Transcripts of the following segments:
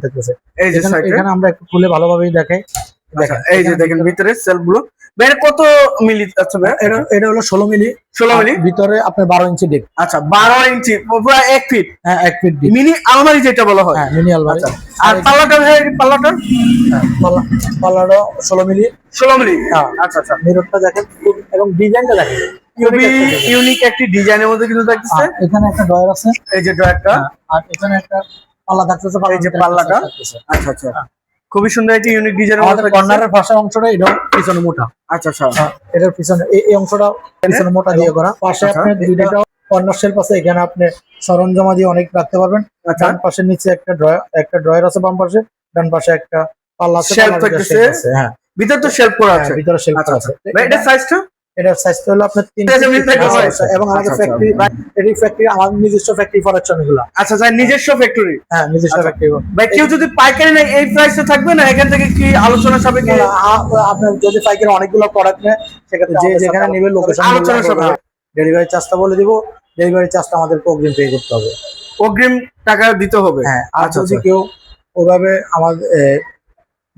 দেখতেছে। এই যে এখানে side এ। এখানে আমরা একটু খুলে ভালোভাবেই দেখাই। আচ্ছা, এই যে দেখেন ভিতরে সেলফগুলো। ভাই কত মিলি আচ্ছা এটা এটা হলো ষোলো মিলি। ষোলো মিলি? ভিতরে আপনার বারো ইঞ্চি ডিপ আচ্ছা বারো ইঞ্চি পুরো এক ফিট হ্যাঁ এক ফিট ডিপ মিনি আলমারি যেটা বলা হয়। হ্যাঁ মিনি আলমারি। আচ্ছা আর পাল্লাটা ভাই পাল্লাটা? হ্যাঁ, পাল্লা- ষোলো মিলি। ষোলো মিলি? হ্যাঁ। আচ্ছা আচ্ছা। মিররটা দেখেন এবং ডিজাইনটা দেখেন। খুবই। ইউনিক একটি ডিজাইনের মধ্যে কিন্তু এখানে একটা ড্রয়ার আছে। এই যে ড্রয়ারটা আর এখানে একটা পাল্লা থাকতেছে এই যে পাল্লাটা? আচ্ছা আচ্ছা। খুবই সুন্দর একটি ইউনিক ডিজাইনের মধ্যে আমাদের কর্নারের অংশটা এটা পিছনে মোটা। আচ্ছা আচ্ছা। হ্যাঁ, এটার পিছনে এই অংশটা পিছনে মোটা দিয়ে করা। পাশে আচ্ছা। আপনি দুইটা কর্নার শেলফ আছে এখানে আপনি সরঞ্জামা দিয়ে অনেক রাখতে পারবেন। আচ্ছা। ডান পাশের নিচে একটা ড্রয়ার একটা ড্রয়ার আছে বাম পাশে ডান পাশে একটা পাল্লা আছে থাকতেছে। হ্যাঁ। ভিতর তো শেলফ করা হ্যাঁ, আছে। ভিতরে শেলফ আচ্ছা আছে। এটা সাইজটা এটার সাইজটা হলো আপনার তিন হয়। আচ্ছা, এবং আমাদের আচ্ছা, ফ্যাক্টরি এটি ফ্যাক্টরি আমাদের নিজস্ব ফ্যাক্টরি প্রোডাকশন এগুলো। আচ্ছা স্যার নিজস্ব ফ্যাক্টরি হ্যাঁ নিজস্ব আচ্ছা। ফ্যাক্টরি ভাই কেউ যদি পাইকারি নেয় এই প্রাইসে থাকবে না? এখান থেকে কি আলোচনা সাপেক্ষে আপনার যদি পাইকারি অনেকগুলো প্রোডাক্ট নেয় সেক্ষেত্রে যে যেখানে নেবে লোকেশন আলোচনা সাপেক্ষে। ডেলিভারি চার্জটা বলে দিব। ডেলিভারি চার্জটা আমাদেরকে অগ্রিম পে করতে হবে। অগ্রিম টাকা দিতে হবে। হ্যাঁ আর আচ্ছা, যদি আচ্ছা। কেউ ওভাবে আমাদের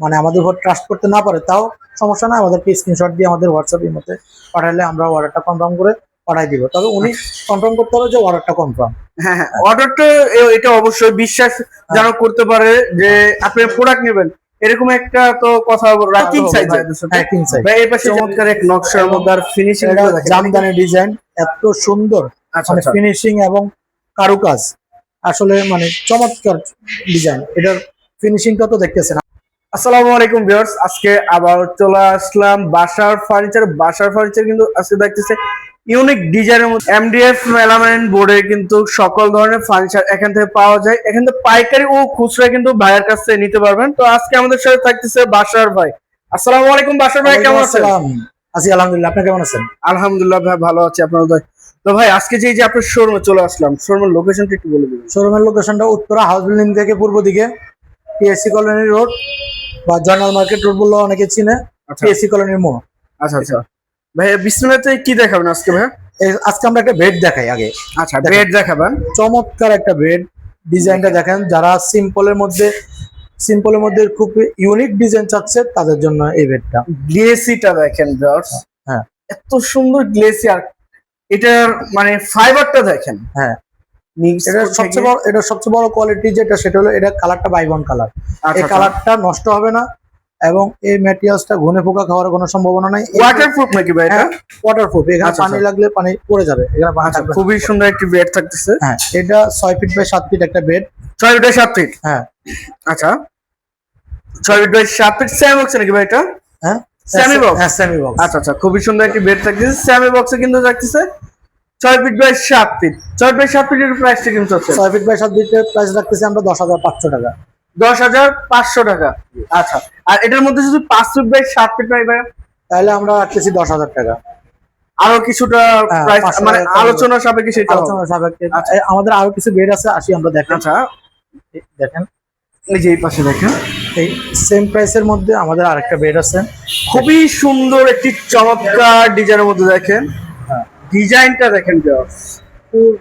মানে আমাদের উপর ট্রাস্ট করতে না পারে তাও সমস্যা না আমাদেরকে স্ক্রিনশট দিয়ে আমাদের হোয়াটসঅ্যাপের মধ্যে পাঠালে আমরা অর্ডারটা কনফার্ম করে পাঠাই দিব। তবে উনি কনফার্ম করতে হবে যে অর্ডারটা কনফার্ম হ্যাঁ হ্যাঁ অর্ডারটা এটা অবশ্যই বিশ্বাস যেন করতে পারে যে আপনি প্রোডাক্ট নেবেন। এরকম একটা তো কথা রাইটিং সাইজ হ্যাঁ কিং সাইজ ভাই এই পাশে চমৎকার এক নকশার মধ্যে আর ফিনিশিং এটা জামদানি ডিজাইন এত সুন্দর। আচ্ছা মানে আচ্ছা। ফিনিশিং এবং কারুকাজ। আসলে মানে চমৎকার ডিজাইন এটার ফিনিশিংটা তো দেখতেছেন। আসসালামু আলাইকুম ভিউয়ার্স আজকে আবার চলে আসলাম বাসার ফার্নিচার বাসার ফার্নিচার কিন্তু আজকে দেখতেছে ইউনিক ডিজাইনের মধ্যে এমডিএফ মেলামেন্ট বোর্ডে কিন্তু সকল ধরনের ফার্নিচার এখান থেকে পাওয়া যায়। এখান থেকে পাইকারি ও খুচরা কিন্তু ভাইয়ের কাছ থেকে নিতে পারবেন। তো আজকে আমাদের সাথে থাকতেছে বাসার ভাই। আসসালামু আলাইকুম বাসার ভাই কেমন আছেন? আছি আলহামদুলিল্লাহ। আপনি কেমন আছেন? আলহামদুলিল্লাহ ভাই ভালো আছি আপনার দয়। তো ভাই আজকে যে যে আপনার শোরুমে চলে আসলাম শোরুমের লোকেশনটা একটু বলে দিবেন। শোরুমের লোকেশনটা উত্তরা হাউস বিল্ডিং থেকে পূর্ব দিকে পিএসসি কলোনি রোড বা জয়নাল মার্কেট রোড বললেও অনেকে চিনে আচ্ছা। পিএসসি কলোনির মোড় আচ্ছা আচ্ছা। ভাই বিসমিল্লাতে কি দেখাবেন আজকে ভাই এই- আজকে আমরা একটা বেড দেখাই আগে। আচ্ছা বেড দেখাবেন। চমৎকার একটা বেড ডিজাইনটা দেখেন যারা সিম্পলের মধ্যে সিম্পলের মধ্যে খুব ইউনিক ডিজাইন চাচ্ছে তাদের জন্য এই বেডটা গ্লেসিটা দেখেন ভিউয়ার্স হ্যাঁ। এত সুন্দর গ্লেসি আর এটার মানে ফাইবারটা দেখেন। হ্যাঁ। Mix এটা থেকে- সবচেয়ে বড় এটা সবচেয়ে বড় কোয়ালিটি যেটা সেটা হলো এটা কালারটা কালার এই। কালারটা নষ্ট হবে না এবং এই ম্যাটেরিয়ালসটা ঘুনে পোকা খাওয়ার কোনো সম্ভাবনা নাই। ওয়াটারপ্রুফ নাকি ভাই এটা? ওয়াটারপ্রুফ এখানে আচ্ছা, পানি আচ্ছা। লাগলে পানি পড়ে যাবে। এখানে পানি আচ্ছা থাকবে খুবই সুন্দর একটি বেড থাকতেছে। হ্যাঁ এটা ফিট বাই ফিট একটা বেড ফিট বাই ফিট হ্যাঁ। আচ্ছা। ফিট বাই ফিট বক্স নাকি ভাই এটা? হ্যাঁ? হ্যাঁ সেমি বক্স আচ্ছা আচ্ছা। খুবই সুন্দর একটি বেড থাকতেছে। বক্সে কিন্তু থাকতেছে। ছয় ফিট বাই সাত ফিট ছয় বাই সাত ফিটের প্রাইসটা কিন্তু হচ্ছে ছয় ফিট বাই সাত ফিটের প্রাইস রাখতেছি আমরা দশ হাজার পাঁচশো টাকা। দশ হাজার পাঁচশো টাকা। আচ্ছা। আর এটার মধ্যে যদি পাঁচ ফিট বাই সাত ফিট পাই ভাই তাহলে আমরা রাখতেছি দশ হাজার টাকা। আরও কিছুটা হ্যাঁ, প্রাইস মানে আলোচনা সাপেক্ষে সেটা আলোচনা সাপেক্ষে। আমাদের আরও কিছু বেড আছে আসি আমরা দেখেন। আচ্ছা। দেখেন। এই যে এই পাশে দেখেন। এই সেম প্রাইসের মধ্যে আমাদের আরেকটা বেড আছে। খুবই সুন্দর একটি চমৎকার ডিজাইনের মধ্যে দেখেন। ডিজাইনটা দেখেন।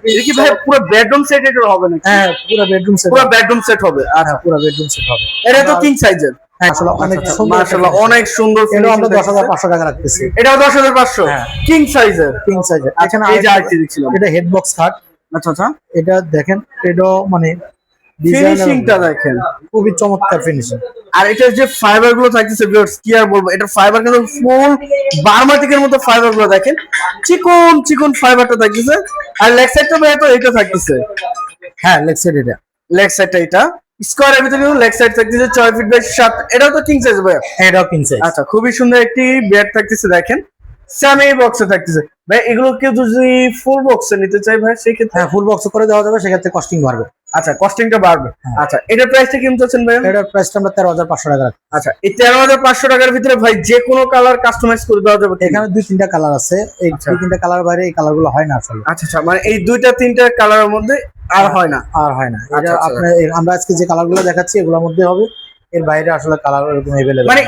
এটা কি ভাই পুরো বেডরুম সেট এটা হবে নাকি? হ্যাঁ পুরো বেডরুম সেট পুরো বেডরুম সেট হবে। হ্যাঁ পুরো বেডরুম সেট হবে। এটা তো কিং সাইজের হ্যাঁ অনেক সুন্দর মাশাআল্লাহ অনেক সুন্দর এটা আমরা দশ হাজার পাঁচশো টাকা রাখতেছি। এটাও দশ হাজার পাঁচশো? হ্যাঁ। কিং সাইজের কিং সাইজের এখানে এই যে আরেকটা- দেখছিলাম। এটা হেডবক্স খাট আচ্ছা আচ্ছা। এটা দেখেন এটাও মানে ফিনিশিংটা দেখেন। খুবই চমৎকার ফিনিশিং আর এটার যে ফাইবারগুলো থাকতেছে ভিউয়ার্স কি আর বলব? এটা ফাইবার কিন্তু ফুল বার্মাটিকের মতো ফাইবারগুলো দেখেন। চিকন চিকন ফাইবারটা থাকতেছে। আর লেগ সাইডটা ভাই তো এটা থাকতেছে। হ্যাঁ লেক্সের এটা। লেগ সাইডটা এটা। স্কোয়ারের ভিতরে কিন্তু লেগ সাইড থাকতেছে ছয় ফিট বাই সাত। এটাও তো কিং সাইজ ভাই। হ্যাঁ, এটাও কিং সাইজ আচ্ছা খুবই সুন্দর একটি বেড থাকতেছে দেখেন। স্যামি বক্সে থাকতেছে। ভাই এগুলো কেউ যদি ফুল বক্সে নিতে চাই ভাই সেই ক্ষেত্রে হ্যাঁ ফুল বক্স করে দেওয়া যাবে সেক্ষেত্রে কস্টিং বাড়বে। আচ্ছা কস্টিংটা বাড়বে। হ্যাঁ। আচ্ছা এটার প্রাইসটা কেমন আছেন ভাই? এটার প্রাইসটা আমরা তেরো হাজার পাঁচশো টাকা আচ্ছা এই তেরো হাজার পাঁচশো টাকার ভিতরে ভাই যে কোনো কালার কাস্টমাইজ করে দেওয়া যাবে এখানে দুই তিনটা কালার আছে। এই আচ্ছা। দুই তিনটা কালার বাইরে এই কালারগুলো হয় না আসলে। আচ্ছা আচ্ছা মানে এই দুইটা তিনটা কালারের মধ্যে আর হয় না। আর হয় না। এটা আচ্ছা, আচ্ছা। আপনার আমরা আজকে যে কালারগুলো দেখাচ্ছি এগুলোর মধ্যে হবে এর বাইরে আসলে কালার এরকম এভেলেবল মানে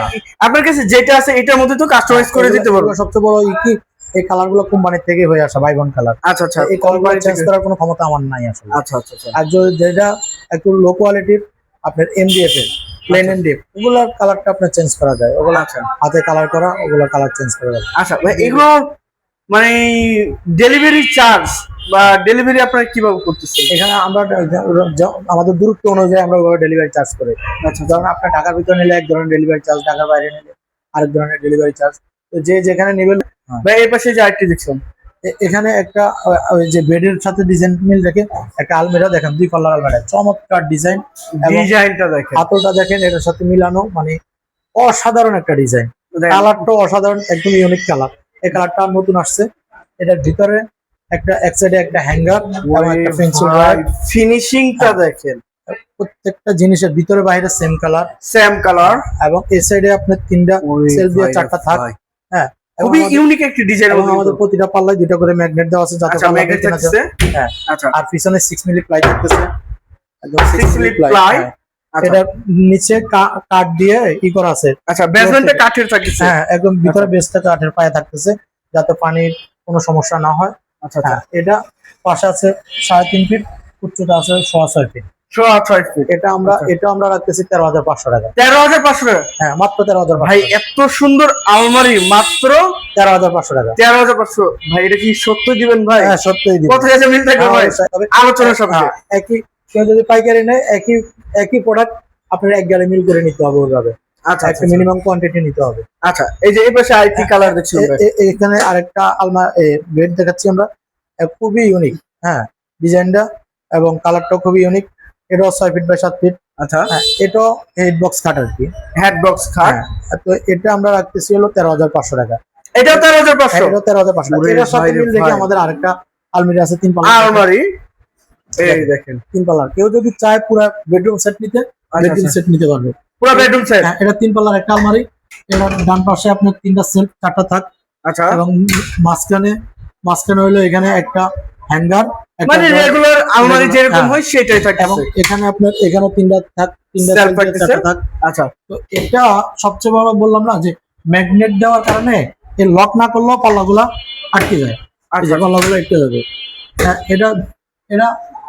আপনার কাছে যেটা আছে এটার মধ্যে তো কাস্টমাইজ করে দিতে পারব। সবচেয়ে বড় কি এই কালারগুলো কোম্পানির থেকে হয়ে আসা বাইবন কালার আচ্ছা আচ্ছা। এই কালার চেঞ্জ করার কোনো ক্ষমতা আমার নাই আসলে। আচ্ছা আচ্ছা আচ্ছা। আর যদি যেটা একটু লো কোয়ালিটির আপনার এমডিএফ এর প্লেন এমডিএফ ওগুলোর কালারটা আপনার চেঞ্জ করা যায়। ওগুলো আচ্ছা। হাতে কালার করা ওগুলো কালার চেঞ্জ করা যায়। আচ্ছা এগুলো মানে ডেলিভারি চার্জ বা ডেলিভারি আপনারা কীভাবে করতেছেন? এখানে আমরা আমাদের দূরত্ব অনুযায়ী আমরা ডেলিভারি চার্জ করি। আচ্ছা। ধরুন আপনার ঢাকার ভিতরে নিলে এক ধরনের ডেলিভারি চার্জ ঢাকার বাইরে নিলে আরেক ধরনের ডেলিভারি চার্জ তো যে যেখানে নেবেন ভাই এই পাশে যে আরেকটি দেখছেন এখানে একটা ওই যে বেডের সাথে ডিজাইন মিল দেখেন একটা আলমিরা দেখেন দুই পাল্লার আলমিরা। চমৎকার ডিজাইন ডিজাইনটা দেখেন। হাতলটা দেখেন এটার সাথে মিলানো মানে অসাধারণ একটা ডিজাইন। কালারটা অসাধারণ একদম ইউনিক কালার এই কালারটা নতুন আসছে। এটার ভিতরে একটা এক সাইডে একটা হ্যাঙ্গার একটা পেন্সিল ফিনিশিংটা দেখেন। প্রত্যেকটা জিনিসের ভিতরে বাইরে সেম কালার সেম কালার এবং এই সাইডে আপনার তিনটা সেল দিয়ে চারটা থাক। হ্যাঁ। খুবই ইউনিক একটি ডিজাইন আমাদের প্রতিটা পাল্লায় দুটো করে ম্যাগনেট দেওয়া আছে যাতে আচ্ছা ম্যাগনেট না থাকছে? হ্যাঁ। আচ্ছা। আর পিছনে সিক্স মিলি প্লাই থাকতেছে। একদম Six six আচ্ছা। এটার নিচে কাঠ দিয়ে ই করা আছে। আচ্ছা বেসমেন্টে কাঠের থাকছে হ্যাঁ একদম ভিতরে বেসটা কাঠের পায়ে থাকতেছে যাতে পানির কোনো সমস্যা না হয়। আচ্ছা আচ্ছা। হ্যাঁ এটা পাশে আছে সাড়ে তিন ফিট উচ্চতা আছে সোয়া ছয় ফিট। এটা আমরা আচ্ছা। এটা আমরা রাখতেছি তেরো হাজার পাঁচশো টাকা। তেরো হাজার পাঁচশো টাকা? হ্যাঁ মাত্র তেরো হাজার ভাই এত সুন্দর আলমারি মাত্র তেরো হাজার পাঁচশো টাকা। তেরো হাজার পাঁচশো। ভাই এটা কি সত্য দিবেন ভাই? হ্যাঁ সত্যিই দিবো। কত কাছে মিল থাকবে হ্যাঁ, ভাই? আলোচনার সাপেক্ষে হ্যাঁ, একই কেউ যদি পাইকারি নেয় একই একই প্রোডাক্ট আপনার এক গাড়ি মিল করে নিতে হবে ওইভাবে। আচ্ছা একটা মিনিমাম কোয়ান্টিটি নিতে হবে। আচ্ছা এই যে এই পাশে আরেকটি কালার দেখছি এ- এ- এখানে আরেকটা আলমা বেড দেখাচ্ছি আমরা। খুবই ইউনিক হ্যাঁ ডিজাইনটা এবং কালারটাও খুবই ইউনিক এটাও ছয় ফিট বাই সাত ফিট আচ্ছা। হ্যাঁ এটাও হেড বক্স খাট আর কি। হেড বক্স খাট। হ্যাঁ তো এটা আমরা রাখতেছি হলো তেরো হাজার পাঁচশো টাকা। এটাও তেরো হাজার হ্যাঁ, পাঁচশো এটাও তেরো হাজার পাঁচশো। টাকা মিল আমাদের আরেকটা আলমিরা আছে তিন আলমারি? এই দেখেন। তিন পাল্লার। কেউ যদি চায় পুরো বেডরুম সেট নিতে আচ্ছা, বেডরুম আচ্ছা। সেট নিতে পারবে। পুরো বেডরুম সেট হ্যাঁ এটা তিন পাল্লার একটা আলমারি। এবার ডান পাশে আপনার তিনটা সেলফ চারটা থাক। আচ্ছা। এবং মাঝখানে মাঝখানে হলো এখানে একটা হ্যাঙ্গার মানে রেগুলার আলমারি যেরকম হ্যাঁ। হয় এবং এখানে আপনার এখানে তিনটা থাক তিনটা? চারটা থাক। আচ্ছা। তো এটা সবচেয়ে বড় বললাম না যে ম্যাগনেট দেওয়ার কারণে এই লক না করলেও পাল্লাগুলা আটকে যায়। যে আচ্ছা। পাল্লাগুলো আটকে যাবে। হ্যাঁ, এটা এটা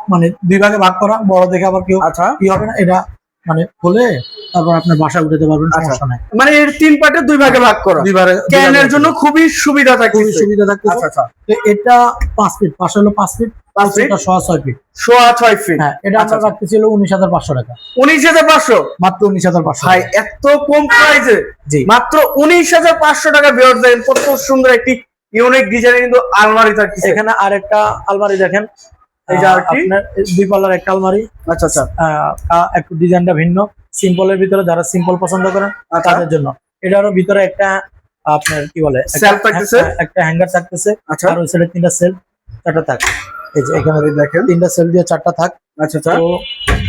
মানে দুই ভাগে ভাগ করা বড় দেখে আবার কেউ আচ্ছা। কি হবে না এটা মানে খুলে তারপর আপনার বাসায় উঠাতে পারবেন আচ্ছা। সমস্যা নাই। মানে এর তিন পার্টে দুই ভাগে ভাগ করা। দুই ভাগে- ক্যানের জন্য খুবই সুবিধা থাকে খুবই সুবিধা থাকতে আচ্ছা আচ্ছা। এটা পাঁচ ফিট পাশে হলো পাঁচ ফিট পাঁচ ফিট? সোয়া ছয় ফিট সোয়া ছয় ফিট হ্যাঁ এটা আচ্ছা, আমরা আচ্ছা। উনিশ হাজার পাঁচশো টাকা। উনিশ হাজার পাঁচশো? মাত্র উনিশ হাজার পাঁচশো ভাই টাকা। এত কম প্রাইসে জি। মাত্র উনিশ হাজার পাঁচশো টাকা বেরোট দেন। কত সুন্দর একটি ইউনিক ডিজাইনের কিন্তু আলমারি থাকছে এখানে আরেকটা আলমারি দেখেন। এই যে আহ, আরেকটি? দুই পাল্লার একটা আলমারি আচ্ছা আচ্ছা। আহ, আহ, একটু ডিজাইনটা ভিন্ন। সিম্পলের ভিতরে যারা সিম্পল পছন্দ করেন আচ্ছা। তাদের জন্য। এটারও ভিতরে একটা আপনার কি বলে Shelf থাকতেছে? হ্যাঁ, একটা হ্যাঙ্গার থাকতেছে। আর ওই সাইডে তিনটা সেলফ চারটা থাক। এই যে এখানে দেখেন। তিনটা সেলফ দিয়ে চারটা থাক। আচ্ছা আচ্ছা। তো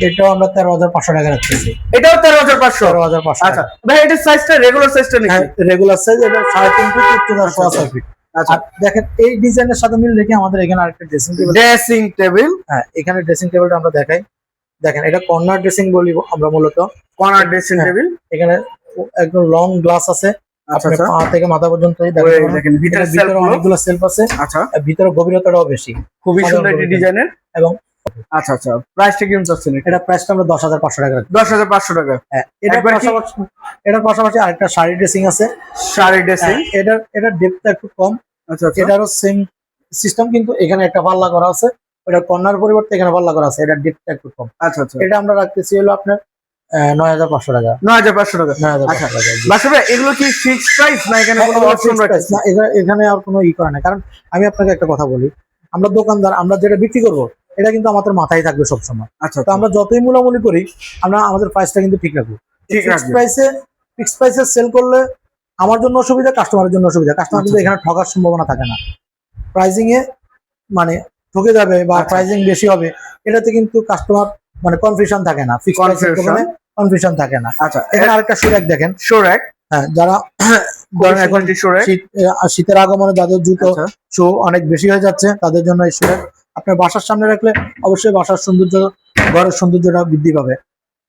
এটাও আমরা তেরো হাজার পাঁচশো টাকা রাখতেছি। এটাও তেরো হাজার পাঁচশো? তেরো হাজার পাঁচশো আচ্ছা। ভাই এটার সাইজটা রেগুলার সাইজটা নাকি রেগুলার সাইজ এটা সাড়ে তিন ফিট উচ্চতা সোয়া ছয় ফিট। আচ্ছা। দেখেন এই ডিজাইনের সাথে মিল রেখে আমাদের এখানে আরেকটা ড্রেসিং টেবিল ড্রেসিং টেবিল হ্যাঁ এখানে ড্রেসিং টেবিলটা আমরা দেখাই। দেখেন এটা কর্নার ড্রেসিং বলি আমরা মূলত। Corner dressing. টেবিল এখানে একদম লং গ্লাস আছে। আচ্ছা আপনার আচ্ছা। পা থেকে মাথা পর্যন্ত ভিতরে অনেকগুলো সেলফ আছে। আচ্ছা। ভিতরে গভীরতাটাও বেশি। খুবই সুন্দর ডিজাইনের। এবং আচ্ছা আচ্ছা। প্রাইসটা কীরকম চাচ্ছেন? এটা প্রাইসটা আমরা দশ হাজার পাঁচশো টাকা দশ হাজার পাঁচশো টাকা। হ্যাঁ এটার পাশাপাশি এটার পাশাপাশি আরেকটা শাড়ি ড্রেসিং আছে। শাড়ি ড্রেসিং হ্যাঁ, এটার এটার ডেপথটা একটু কম। আচ্ছা আচ্ছা। এটারও সেম সিস্টেম কিন্তু এখানে একটা পাল্লা করা আছে। ওটা কর্নার পরিবর্তে এখানে পাল্লা করা আছে। এটার ডেপথটা একটু কম। আচ্ছা আচ্ছা। এটা আমরা রাখতেছি হলো আপনার নয় হাজার পাঁচশো টাকা। নয় হাজার পাঁচশো টাকা। নয় হাজার আচ্ছা। পাঁচশো টাকা জি। এগুলো কি ফিক্সড প্রাইস না এখানে হ্যাঁ, কোনো অপশন রাখছে না, এখানে- এখানে আর কোনো ই করে না কারণ আমি আপনাকে একটা কথা বলি। আমরা দোকানদার আমরা যেটা বিক্রি করব এটা কিন্তু আমাদের মাথায় থাকবে সবসময়। আচ্ছা তো আমরা যতই মূলামূলি করি আমরা আমাদের প্রাইসটা কিন্তু ঠিক রাখব। ফিক্সড প্রাইসে ফিক্সড প্রাইসে সেল করলে আমার জন্য অসুবিধা কাস্টমারের জন্য অসুবিধা। কাস্টমার কিন্তু এখানে ঠকার সম্ভাবনা থাকে না। প্রাইজিং এ মানে ঠকে যাবে বা আচ্ছা। প্রাইজিং বেশি হবে এটাতে কিন্তু কাস্টমার মানে কনফিউশন থাকে না। কনফিউশন থাকে না। আচ্ছা এখানে আরেকটা সুরাক দেখেন। শোরেক হ্যাঁ যারা শীতের আগমনে যাদের জুতো আচ্ছা। শো অনেক বেশি হয়ে যাচ্ছে তাদের জন্য এই সুরাক আপনার বাসার সামনে রাখলে অবশ্যই বাসার সৌন্দর্য ঘরের সৌন্দর্যটা বৃদ্ধি পাবে।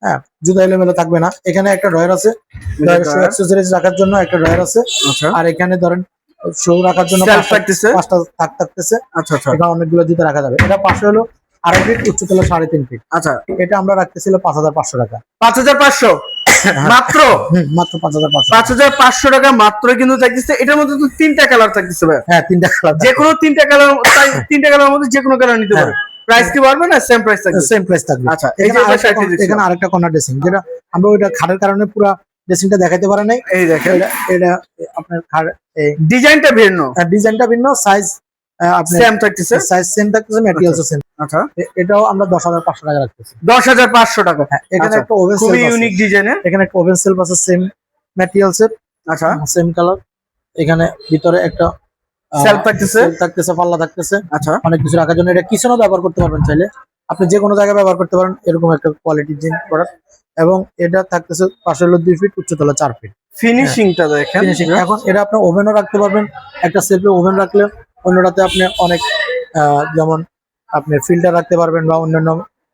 হ্যাঁ জুতো এলোমেলো থাকবে না। এখানে একটা ড্রয়ার আছে। অ্যাক্সেসরিজ রাখার জন্য একটা ড্রয়ার আছে। আচ্ছা। আর এখানে ধরেন শো রাখার জন্য পাঁচটা- থাক থাকতেছে। আচ্ছা আচ্ছা। এখানে অনেকগুলো জুতো রাখা যাবে। এটা পাশে হলো আড়াই ফিট উচ্চতলা সাড়ে তিন ফিট আচ্ছা। এটা আমরা রাখতেছিল পাঁচ হাজার পাঁচশো টাকা। পাঁচ হাজার পাঁচশো? মাত্র? মাত্র পাঁচ হাজার পাঁচ হাজার পাঁচশো টাকা মাত্র কিন্তু থাকতেছে। এটার মধ্যে তো তিনটা কালার থাকতেছে ভাই। হ্যাঁ তিনটা কালার যে কোনো তিনটা কালার তিনটা কালার মধ্যে যে কোনো কালার নিতে হ্যাঁ। পারে প্রাইস কি বাড়বে না সেম প্রাইস থাকবে? সেম প্রাইস থাকবে। আচ্ছা এই যে এখানে আরেকটা কর্নার- এখানে আরেকটা কর্নার ড্রেসিং যেটা আমরা ওইটা খাটের কারণে পুরো ড্রেসিংটা দেখাইতে পারে নাই। এই দেখেন। এটা এটা আপনার খাট ডিজাইনটা ভিন্ন। ডিজাইনটা ভিন্ন সাইজ আপনার সেম থাকতেছে। সাইজ সেম থাকতেছে ম্যাটেরিয়ালসও সেম আচ্ছা। এটাও আমরা দশ হাজার পাঁচশো টাকা রাখতেছি। দশ হাজার পাঁচশো টাকা। হ্যাঁ এখানে আচ্ছা, একটা ওভেন খুবই ইউনিক ডিজাইনের এখানে একটা ওভেন সেলফ আছে সেম ম্যাটেরিয়ালস এর আচ্ছা। সেম কালার এখানে ভিতরে একটা থাকতেছে। থাকতেছে পাল্লা থাকতেছে। আচ্ছা। অনেক কিছু রাখার জন্য এটা কিচেনও ব্যবহার করতে পারবেন চাইলে। আপনি যে কোনো জায়গায় ব্যবহার করতে পারেন এরকম একটা কোয়ালিটির জিনিস প্রোডাক্ট এবং এটা থাকতেছে পাশে হলো দুই ফিট উচ্চতলা চার ফিট ফিনিশিংটা দেখেন। ফিনিশিং এখন এটা আপনি ওভেনও রাখতে পারবেন। একটা সেলফে ওভেন রাখলে অন্যটাতে আপনি অনেক আহ, যেমন আপনি ফিল্টার রাখতে পারবেন বা অন্যান্য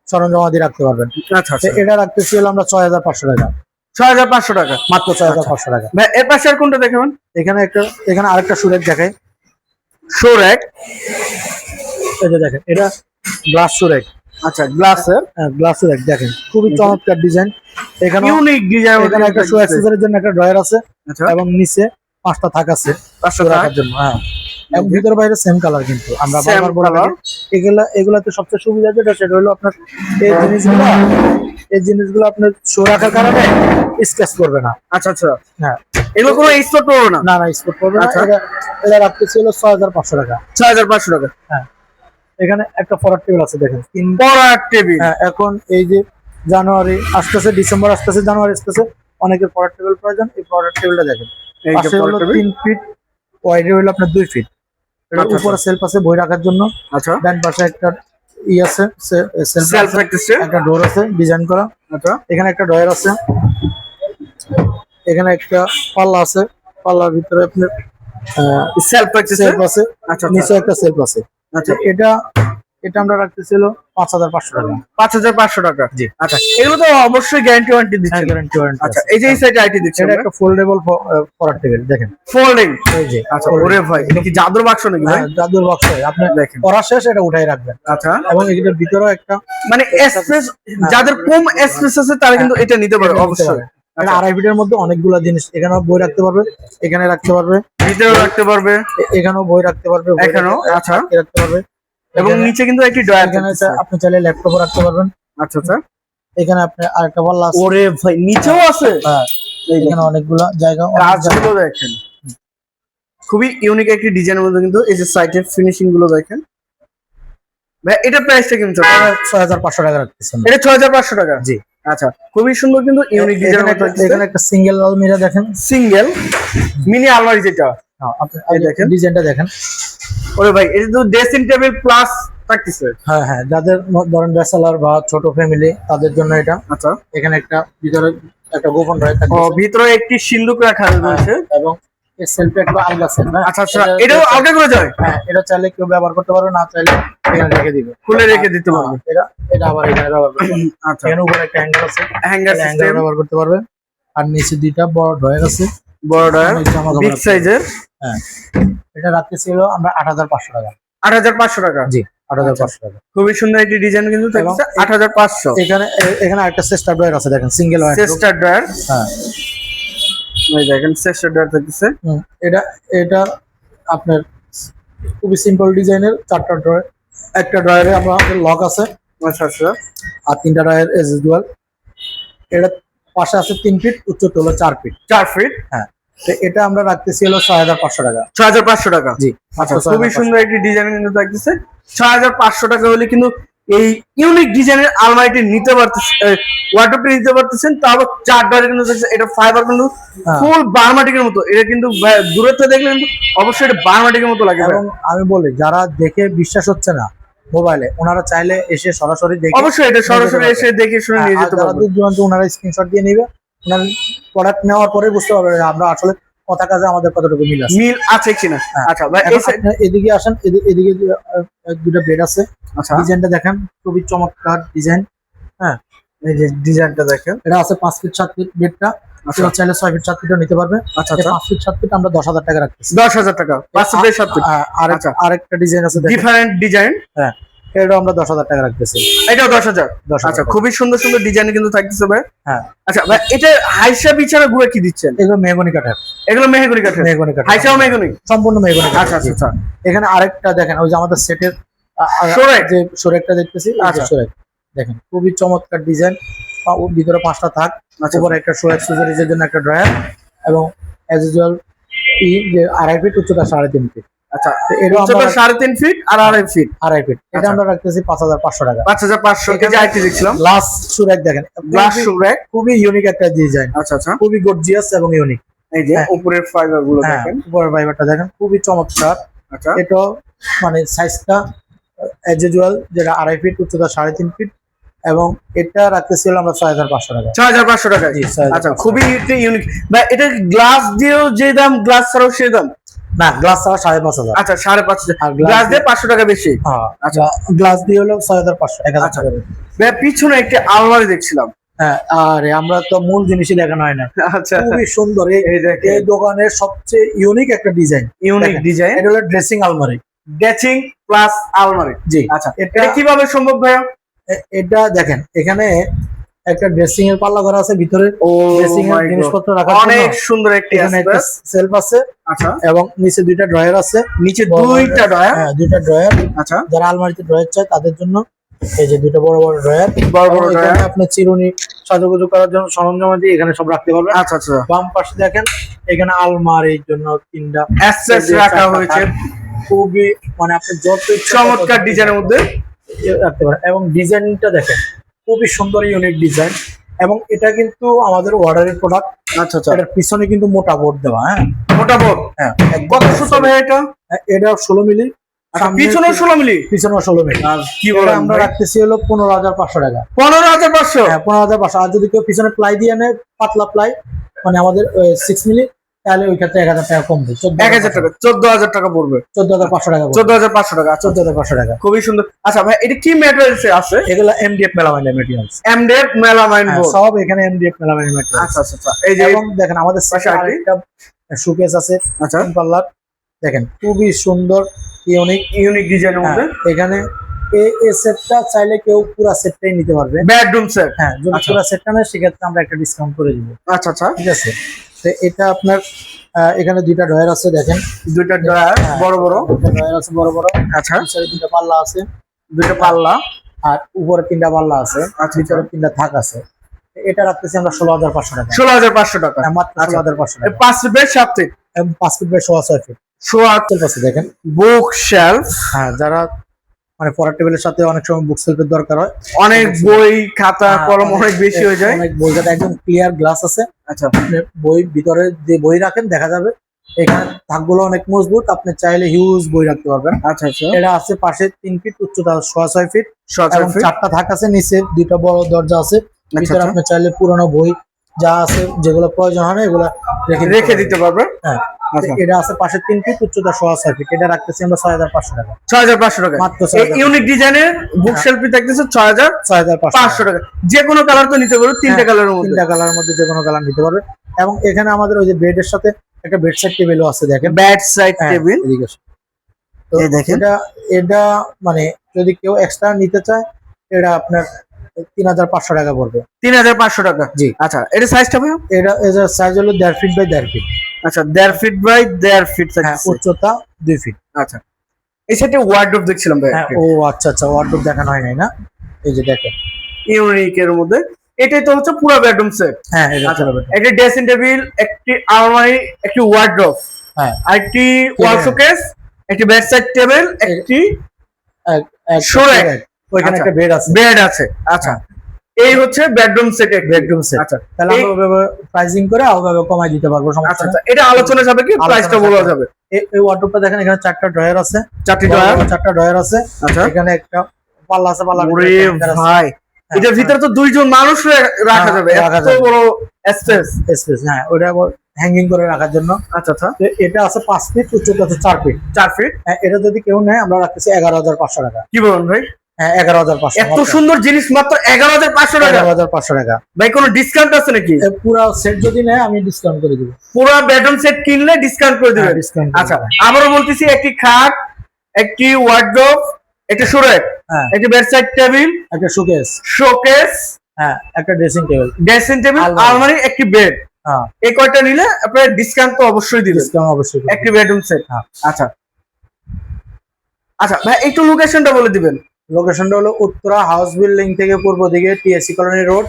সরঞ্জামাদি রাখতে পারবেন। আচ্ছা তো এটা রাখতেছি হলো আমরা ছয় হাজার পাঁচশো টাকা। ছয় হাজার পাঁচশো টাকা? মাত্র ছয় হাজার পাঁচশো টাকা। ভাই এর পাশে আর কোনটা দেখাবেন? এখানে একটা এখানে আরেকটা সুরেক এই যে দেখেন এটা গ্লাস সুরেক। আচ্ছা গ্লাসের গ্লাস সুরেক দেখেন। খুবই চমৎকার ডিজাইন এখানে ইউনিক ডিজাইন এখানে একটা শু অ্যাক্সেসরির জন্য একটা ড্রয়ার আছে আচ্ছা। এবং নিচে পাঁচটা থাক আছে পাঁচশো রাখার জন্য হ্যাঁ। এবং ভিতরে বাইরে সেম কালার কিন্তু। আমরা বারবার বলে এগুলা এগুলাতে সবচেয়ে সুবিধা যেটা সেটা হলো আপনার এই জিনিসগুলো এই জিনিসগুলো আপনার শো রাখার কারণে স্কেচ করবে না। আচ্ছা আচ্ছা। হ্যাঁ। এগুলো কোনো স্পট পড়বে না? না না স্পট করবে না। আচ্ছা। এটা এটা রাখতেছি হলো ছয় হাজার পাঁচশো টাকা। ছয় হাজার পাঁচশো টাকা। এখানে একটা ফরার টেবিল আছে দেখেন। তিন পড়ার টেবিল হ্যাঁ এখন এই যে জানুয়ারি আসতেছে ডিসেম্বর আসতেছে জানুয়ারি আসতেছে অনেকের পড়ার টেবিল প্রয়োজন। এই পড়ার টেবিলটা দেখেন। এই যে পড়ার টেবিল তিন ফিট ওয়াইড হলো আপনার দুই ফিট উপরে সেলফ আছে বই রাখার জন্য। আচ্ছা। ডান পাশে একটা ই আছে সেলফ থাকতেছে একটা ডোর আছে ডিজাইন করা। আচ্ছা। এখানে একটা ড্রয়ার আছে। এখানে একটা পাল্লা আছে। পাল্লার ভিতরে আপনার সেলফ থাকতেছে সেলফ আছে। আচ্ছা নিচে একটা সেলফ আছে। আচ্ছা। এটা এটা আমরা রাখতেছিল পাঁচ হাজার পাঁচশো টাকা। পাঁচ হাজার পাঁচশো টাকা। জি। আচ্ছা এগুলো তো অবশ্যই গ্যারান্টি ওয়ারেন্টি হ্যাঁ দিচ্ছে গ্যারান্টি ওয়ারেন্টি আচ্ছা এই যে এই সাইডে আইটি দিচ্ছে এটা একটা ফোল্ডেবল পড়ার টেবিল দেখেন। ফোল্ডিং এই যে আচ্ছা ওরে ভাই এটা কি জাদুর বাক্স নাকি ভাই? হ্যাঁ, জাদুর বক্স। আপনি দেখেন। পড়া শেষ এটা উঠাই রাখবেন। আচ্ছা। এবং এটার ভিতরেও একটা মানে স্পেস যাদের কম স্পেস আছে তারা কিন্তু এটা নিতে পারে অবশ্যই। পারে। আড়াই ফিটের মধ্যে অনেকগুলো জিনিস এখানেও বই রাখতে পারবে এখানে রাখতে পারবে। ভিতরেও রাখতে পারবে। এখানেও বই রাখতে পারবে এখানেও, আচ্ছা। রাখতে পারবে। এবং নিচে কিন্তু একটি ড্রয়ার চা- আপনি চাইলে ল্যাপটপও রাখতে পারবেন। আচ্ছা আচ্ছা। এখানে আপনি আরেকটা পাল্লা আছে। ওরে ভাই নিচেও আছে? হ্যাঁ, এখানে অনেকগুলো জায়গা কাজগুলো দেখেন। খুবই ইউনিক একটি ডিজাইনের মধ্যে কিন্তু এই যে সাইটের ফিনিশিংগুলো দেখেন। ভাই এটা প্রাইসটা কিন্তু ছয় হাজার পাঁচশো টাকা রাখতেছেন। এটা ছয় হাজার পাঁচশো টাকা? জি। আচ্ছা খুবই সুন্দর কিন্তু ইউনিক একটা- এখানে একটা সিঙ্গেল আলমিরা দেখেন। সিঙ্গেল মিনি আলমারি যেটা। এই দেখেন। ডিজাইনটা দেখেন। ওরে ভাই এটা তো ড্রেসিং টেবিল প্লাস থাকতেছে। হ্যাঁ হ্যাঁ যাদের ধরেন ব্যাচেলার বা ছোট ফ্যামিলি তাদের জন্য এটা। আচ্ছা। এখানে একটা ভিতরে একটা গোপন রয়ে ও থাকে ভিতরে একটি রাখা রয়েছে। এবং এই সেলফে একটা আলগা সেল হ্যাঁ? আচ্ছা আচ্ছা এটাও আলগা করে যায় হ্যাঁ এটা চাইলে কেউ ব্যবহার করতে পারবে না চাইলে এখানে রেখে দিবে। খুলে রেখে দিতে পারবে। হ্যাঁ, এটা এটা আবার এখানে ব্যবহার করতে আচ্ছা। উপরে একটা হ্যাঙ্গার আছে। হ্যাঙ্গার হ্যাঙ্গার ব্যবহার করতে পারবে। আর নিচে দুইটা বড় ড্রয়ার আছে। বড় কাপড় বিগ সাইজের হ্যাঁ। এটা রাখতে ছিল আমরা আট হাজার পাঁচশো টাকা। আট হাজার পাঁচশো টাকা? জি আট হাজার পাঁচশো টাকা। খুবই সুন্দর একটি ডিজাইন কিন্তু আট হাজার পাঁচশো। এখানে এখানে একটা চেস্টার ড্রয়ার আছে দেখেন সিঙ্গেল চেস্টার ড্রয়ার হ্যাঁ। এই দেখেন চেস্টার ডয়ার থাকছে হুম, এটা এটা আপনার খুবই সিম্পল ডিজাইনের চারটা ড্রয়ার একটা ড্রয়ারে আমাদের লক আছে। আচ্ছা আচ্ছা। আর তিনটা ড্রয়ার এস ডুয়াল এটা পাশে আছে তিন ফিট উচ্চতা হলো চার ফিট চার ফিট তো এটা আমরা রাখতেছি হলো ছয় হাজার পাঁচশো টাকা। ছয় হাজার পাঁচশো টাকা? জি আচ্ছা খুবই সুন্দর একটি ডিজাইন কিন্তু থাকতেছে ছয় হাজার পাঁচশো টাকা হলে কিন্তু এই ইউনিক ডিজাইনের আলমারিটি নিতে পারতেছেন নিতে পারতেছেন চার ডয়ারে কিন্তু এটা ফাইবার কিন্তু হ্যাঁ। ফুল বার্মাটিকের মতো। এটা কিন্তু দূরের থেকে দেখলে কিন্তু অবশ্যই এটা বার্মাটিকের মতো লাগে এবং আমি বলি যারা দেখে বিশ্বাস হচ্ছে না মোবাইলে ওনারা চাইলে এসে সরাসরি দেখে অবশ্যই এটা সরাসরি এসে দেখে শুনে হ্যাঁ, নিয়ে যেতে পারবে। ওনারা স্ক্রিনশট দিয়ে নিবে। ওনার প্রোডাক্ট নেওয়ার পরে বুঝতে পারবে আমরা আসলে কথা কাজে আমাদের কতটুকু মিল আছে। মিল আছে কিনা? হ্যাঁ। আচ্ছা এদিকে আসেন এদি- এদিকে দুটো বেড আছে। আচ্ছা। ডিজাইনটা দেখেন খুবই চমৎকার ডিজাইন হ্যাঁ এই যে ডিজাইনটা দেখেন। এটা আছে পাঁচ ফিট সাত ফিট বেডটা কেউ চাইলে ছয় ফিট সাত ফিটও নিতে পারবে। আচ্ছা আচ্ছা। পাঁচ ফিট সাত ফিট আমরা দশ হাজার টাকা রাখতেছি। দশ হাজার টাকা। পাঁচ হাজার সাত আ- আরেক- আচ্ছা। আরেকটা ডিজাইন আছে ডিফারেন্ট ডিজাইন এটা আমরা দশ হাজার টাকা রাখতেছি। এটাও দশ হাজার? দশ আচ্ছা খুবই সুন্দর সুন্দর ডিজাইন কিন্তু থাকতেছে ভাই। হ্যাঁ। আচ্ছা ভাই এটা হাইসা বিছানা গুলো কি দিচ্ছেন? এগুলো মেহগনি কাঠের। এগুলো মেহগুনি কাঠের? মেহগনি কাঠ হাইসাও মেহগুনি? সম্পূর্ণ মেহগনি আচ্ছা আচ্ছা আচ্ছা। এখানে আরেকটা দেখেন ওই যে আমাদের সেটের সোরেক? যে সোরেকটা দেখতেছি আচ্ছা। সোরেক। দেখেন খুবই চমৎকার ডিজাইন ভিতরে পাঁচটা থাক। আচ্ছা। উপরে একটা শো অ্যাক্সেসরিজের জন্য একটা ড্রয়ার এবং অ্যাজ ইউজুয়াল ই যে আড়াই ফিট উচ্চতা সাড়ে তিন ফিট। আচ্ছা এটা উচ্চতা সাড়ে তিন ফিট আর আড়াই ফিট আড়াই ফিট এটা আচ্ছা। আমরা রাখতেছি পাঁচ হাজার পাঁচশো টাকা। পাঁচ হাজার পাঁচশো দেখছিলাম। গ্লাস সুরেক দেখেন। গ্লাস খুবই- শু র্যাক খুবই ইউনিক একটা ডিজাইন আচ্ছা আচ্ছা। খুবই গর্জিয়াস এবং ইউনিক এই যে হ্যাঁ। উপরের ফাইবারগুলো হ্যাঁ দেখেন। উপরের ফাইবারটা দেখেন খুবই চমৎকার। আচ্ছা। এটা মানে সাইজটা অ্যাজ ইউজুয়াল যেটা আড়াই ফিট উচ্চতা সাড়ে তিন ফিট এবং এটা রাখতেছিল আমরা ছয় হাজার পাঁচশো টাকা। ছয় হাজার পাঁচশো টাকা আচ্ছা খুবই ইউনিক বা এটা গ্লাস দিয়েও যে দাম গ্লাস ছাড়াও সে দাম। না গ্লাস ছাড়া সাড়ে পাঁচ হাজার। আচ্ছা সাড়ে পাঁচ হাজার। গ্লাস দিয়ে পাঁচশো টাকা বেশি? হ্যাঁ আচ্ছা। গ্লাস দিয়ে হলো ছয় হাজার পাঁচশো এক হাজার আচ্ছা। পিছনে একটি আলমারি দেখছিলাম। হ্যাঁ আর আমরা তো মূল জিনিসই দেখানো হয় না। আচ্ছা। খুবই সুন্দর এই দোকানের সবচেয়ে ইউনিক একটা ডিজাইন ইউনিক ডিজাইন এটা হলো ড্রেসিং আলমারি। ড্যাচিং প্লাস আলমারি। জি। আচ্ছা এটা এটা কীভাবে সম্ভব ভাইয়া? এটা দেখেন এখানে একটা ড্রেসিং এর পাল্লা করা আছে ভিতরে। ড্রেসিং এর my God. জিনিসপত্র রাখার অনেক সুন্দর একটি একটা সেলফ আছে আচ্ছা। এবং নিচে দুইটা ড্রয়ার আছে। নিচে দুইটা ডয়া হ্যাঁ দুইটা ড্রয়ার আচ্ছা। যারা আলমারিতে ড্রয়ার চায় তাদের জন্য এই যে দুইটা বড় বড় ড্রয়ার বড় বড় ডয়া আপনি চিরুনি সাজুগুজু করার জন্য সরঞ্জাম আছে এখানে সব রাখতে পারবেন। আচ্ছা আচ্ছা। বাম পাশে দেখেন এখানে আলমারির জন্য তিনটা অ্যাক্সেস রাখা হয়েছে। খুবই মানে আপনি যত চমৎকার ডিজাইনের মধ্যে। রাখতে পারেন। এবং ডিজাইনটা দেখেন খুবই সুন্দর ইউনিক ডিজাইন এবং এটা কিন্তু আমাদের অর্ডারের প্রোডাক্ট আচ্ছা আচ্ছা। এটার পিছনে কিন্তু মোটা বোর্ড দেওয়া হ্যাঁ? মোটা বোর্ড হ্যাঁ কত সুতো ভাই এটা? এটা ষোলো মিলি। আচ্ছা, পিছনে ষোলো মিলি? পিছনে ষোলো মিলি। আর কি বলেন আমরা রাখতেছি হলো পনেরো হাজার পাঁচশো টাকা। পনেরো হাজার পাঁচশো? হ্যাঁ পনেরো হাজার পাঁচশো। আর যদি কেউ পিছনে প্লাই দিয়ে নেয় পাতলা প্লাই মানে আমাদের সিক্স মিলি। তাহলে ওই ক্ষেত্রে এক হাজার টাকা কম দিই এক হাজার টাকা চোদ্দ হাজার টাকা পড়বে। চোদ্দ হাজার পাঁচশো টাকা চোদ্দ হাজার পাঁচশো টাকা আচ্ছা। চোদ্দ হাজার পাঁচশো টাকা। খুবই সুন্দর। আচ্ছা ভাই এটা কি ম্যাটেরিয়ালস আছে এগুলো MDF melamine materials MDF melamine সব এখানে এমডিএফ মেলামাইন মেটেরিয়ালস আচ্ছা আচ্ছা আচ্ছা। এই যে এবং দেখেন আমাদের পাশে আরেকটা। সুকেস আছে আচ্ছা। পাল্লার দেখেন খুবই সুন্দর ইউনিক ইউনিক ডিজাইনের মধ্যে। এখানে এই সেটটা চাইলে কেউ পুরো সেটটাই নিতে পারবে। বেডরুম সেট হ্যাঁ যদি আচ্ছা। পুরো সেটটা নেয় সেক্ষেত্রে আমরা একটা ডিসকাউন্ট করে দিব। আচ্ছা আচ্ছা। ঠিক আছে? তো এটা আপনার এখানে দুইটা ড্রয়ার আছে দেখেন। দুইটা ড্রয়ার হ্যাঁ, বড় বড়। ড্রয়ার আছে বড় বড়। আচ্ছা। দুইটা পাল্লা আছে। দুইটা পাল্লা। আর উপরে তিনটা পাল্লা আছে। আচ্ছা। ভিতরে তিনটা থাক আছে। এটা রাখতেছি আমরা ষোলো হাজার পাঁচশো টাকা। ষোলো হাজার পাঁচশো টাকা। হ্যাঁ, মাত্র আচ্ছা। ষোলো হাজার পাঁচশো টাকা। পাঁচ ফিট সাত ফিট? পাঁচ ফিট বাই সোয়া ছয় ফিট। সেলফ আছে দেখেন। বুক শেলফ হ্যাঁ যারা মানে পড়ার টেবিলের সাথে অনেক সময় বুক সেলফের দরকার হয়। অনেক বই খাতা হ্যাঁ, কলম অনেক বেশি হয়ে যায়। অনেক বই যাতে একদম ক্লিয়ার গ্লাস আছে। আচ্ছা। আপনি বই ভিতরে যে বই রাখেন দেখা যাবে এখানে থাকগুলো অনেক মজবুত আপনি চাইলে হিউজ বই রাখতে পারবেন। আচ্ছা আচ্ছা। এটা আছে পাশে তিন ফিট উচ্চতা ছয় ফিট ছয় ফিট চারটা থাক আছে নিচে দুইটা বড় দরজা আছে। আচ্ছা ভিতরে আচ্ছা। আপনি চাইলে পুরোনো বই যা আছে যেগুলো প্রয়োজন হয় এগুলো রেখে দিতে পারবে? হ্যাঁ। আচ্ছা। এটা আছে পাশে তিন ফিট উচ্চতা সোয়া ছয় ফিট। এটা রাখতেছি আমরা ছয় হাজার পাঁচশো টাকা। ছয় হাজার পাঁচশো টাকা। মাত্র ইউনিক ডিজাইনের বুক শেলফি থাকতেছে ছয় হাজার ছয় হাজার পাঁচশো টাকা। যে কোনো কালার তো নিতে পারবে তিনটে হ্যাঁ, কালারের মধ্যে। তিনটা কালারের মধ্যে যে কোনো কালার নিতে পারবে। এবং এখানে আমাদের ওই যে বেডের সাথে একটা বেড সাইড টেবিলও আছে দেখেন। ব্যাড সাইড হ্যাঁ, টেবিল। এটা এটা মানে যদি কেউ এক্সট্রা নিতে চায় এটা আপনার তিন হাজার পাঁচশো টাকা পড়বে। তিন হাজার পাঁচশো টাকা? জি। আচ্ছা এটা সাইজটা ভাই এটা এটার সাইজ হলো দেড় ফিট বাই দেড় ফিট আচ্ছা দেড় ফিট বাই দেড় ফিট হ্যাঁ উচ্চতা দুই ফিট আচ্ছা এই সাইডে ওয়ার্ডরোব দেখছিলাম ভাই হ্যাঁ ও আচ্ছা আচ্ছা ওয়ার্ডরোব দেখানো হয় নাই না? এই যে দেখেন। ইউনিক এর মধ্যে। এটাই তো হচ্ছে পুরো বেডরুম সেট হ্যাঁ এটা আচ্ছা ড্রেসিং টেবিল একটি আলমারি একটি ওয়ার্ডরোব হ্যাঁ। আরেকটি ওয়াল শোকেস একটি বেড সাইড টেবিল একটি এক- এক- Sure. ওইখানে আচ্ছা। একটা বেড আছে। বেড আছে আচ্ছা। এই হচ্ছে বেডরুম সেট বেডরুম সেট আচ্ছা। তাহলে আমরা প্রাইসিং করে ওইভাবে কমাই দিতে পারব আচ্ছা সমস্যা নেই। আচ্ছা। এটা আলোচনা যাবে কি প্রাইসটা। বলা যাবে। এই- ওয়ার্ডরোবটা দেখেন এখানে চারটা ড্রয়ার আছে। চারটি বড় ডয়ার চারটা ড্রয়ার আছে। আচ্ছা। এখানে একটা পাল্লা আছে পাল্লা ওরে ভাই এটার ভিতরে তো দুইজন মানুষ রাখা হ্যাঁ, যাবে। এত। বড় স্পেস স্পেস হ্যাঁ ওটা হ্যাঙ্গিং করে রাখার জন্য। আচ্ছা আচ্ছা। এটা আছে পাঁচ ফিট উচ্চতা আছে চার ফিট চার ফিট হ্যাঁ, এটা যদি কেউ নেয় আমরা রাখতেছি এগারো হাজার পাঁচশো টাকা। কি বলুন ভাই? হ্যাঁ এগারো হাজার পাঁচশো এত সুন্দর জিনিস মাত্র এগারো হাজার পাঁচশো টাকা? এগারো হাজার পাঁচশো টাকা। ভাই কোনো ডিসকাউন্ট আছে নাকি? পুরো সেট যদি নেয় আমি ডিসকাউন্ট করে দিব। পুরো বেডরুম সেট কিনলে ডিসকাউন্ট করে দিবেন ডিসকাউন্ট আচ্ছা আবারও বলতেছি একটি খাট একটি ওয়ার্ড্রোব একটা সুরেক হ্যাঁ। একটা বেডসাইড টেবিল একটা শোকেস শোকেস হ্যাঁ একটা ড্রেসিং টেবিল ড্রেসিং টেবিল আলমারি। একটি বেড হ্যাঁ। এই কয়টা নিলে আপনার ডিসকাউন্ট তো অবশ্যই দিবেন। ডিসকাউন্ট অবশ্যই একটি বেডরুম সেট হ্যাঁ। আচ্ছা। আচ্ছা ভাই একটু লোকেশনটা বলে দিবেন। লোকেশনটা হলো উত্তরা হাউস বিল্ডিং থেকে পূর্ব দিকে টিএসসি কলোনি রোড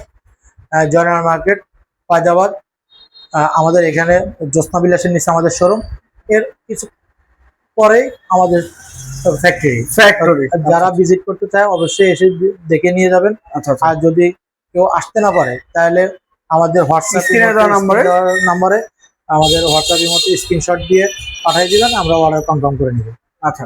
জয়নার মার্কেট আহ, আমাদের এখানে জ্যোৎস্না বিলাসের নিচে আমাদের শোরুম এর কিছু পরেই আমাদের ফ্যাক্টরি ফ্যাক্টরি যারা ভিজিট করতে চায় অবশ্যই এসে দেখে নিয়ে যাবেন। আচ্ছা আচ্ছা। আর যদি কেউ আসতে না পারে তাহলে আমাদের হোয়াটসঅ্যাপ number-এ? নাম্বারে? আমাদের হোয়াটসঅ্যাপের মধ্যে স্ক্রিনশট দিয়ে পাঠিয়ে দিবেন আমরা অর্ডার কনফার্ম করে নিব। আচ্ছা।